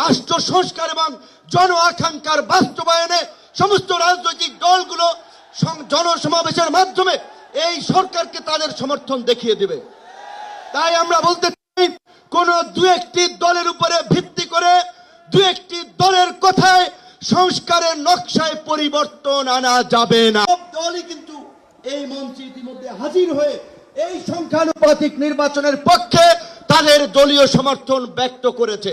রাষ্ট্র সংস্কার এবং জন আকাঙ্ক্ষার বাস্তবায়নে সমস্ত রাজনৈতিক দলগুলো জনসমাবেশের মাধ্যমে এই সরকারকে তাদের সমর্থন দেখিয়ে দেবে। তাই আমরা বলতে চাই, কোন দু একটি দলের উপরে ভিত্তি করে দু একটি দলের কথায় সংস্কারের নকশায় পরিবর্তন আনা যাবে না। সব দলই কিন্তু এই মঞ্চে ইতিমধ্যে হাজির হয়ে এই সংখ্যানুপাতিক নির্বাচনের পক্ষে তাদের দলীয় সমর্থন ব্যক্ত করেছে।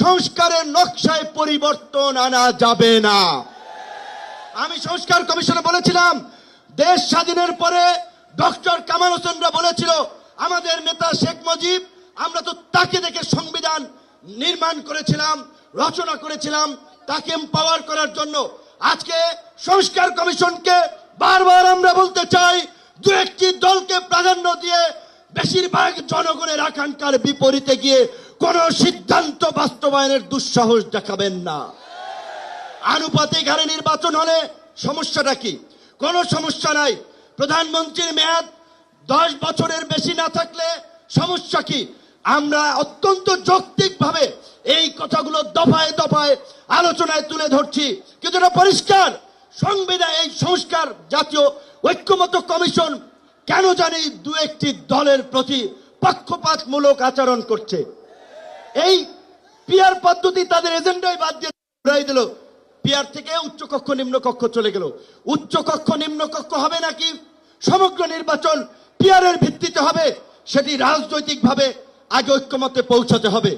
সংস্কারের নকশায় পরিবর্তন আনা যাবে না। আমি সংস্কার কমিশনে বলেছিলাম, দেশ স্বাধীনের পরে ডক্টর কামাল হোসেনরা বলেছিল, আমাদের নেতা শেখ মুজিব, আমরা তো তাকে দেখে সংবিধান নির্মাণ করেছিলাম, রচনা করেছিলাম, তাকে এম্পাওয়ার করার জন্য। আজকে সংস্কার কমিশনকে বারবার আমরা বলতে চাই, দু একটি দলকে প্রাধান্য দিয়ে বেশিরভাগ জনগণের আকাঙ্ক্ষার বিপরীতে গিয়ে কোন সিদ্ধান্ত বাস্তবায়নের দুঃসাহস দেখাবেন না। আনুপাতিক হারে নির্বাচন হলে সমস্যাটা কি? কোনো সমস্যা নাই। প্রধানমন্ত্রীর মেয়াদ দশ বছরের বেশি না থাকলে সমস্যা কি? আমরা অত্যন্ত যৌক্তিকভাবে এই কথাগুলো দফায় দফায় আলোচনায় তুলে ধরছি। কিন্তু পরিষ্কার। সংবিধান এই সংস্কার জাতীয় ঐক্যমত কমিশন কেন জানি দু একটি দলের প্রতি পক্ষপাতমূলক আচরণ করছে? এই পিয়ার পদ্ধতি তাদের এজেন্ডায় বাদ দিয়ে ঘুরাই দিল। পিয়ার থেকে উচ্চ কক্ষ, নিম্ন কক্ষ চলে গেল। উচ্চ কক্ষ, নিম্ন কক্ষ হবে নাকি সমগ্র নির্বাচন পিয়ারের ভিত্তিতে হবে, সেটি রাজনৈতিকভাবে আগে ঐক্যমতে পৌঁছাতে হবে।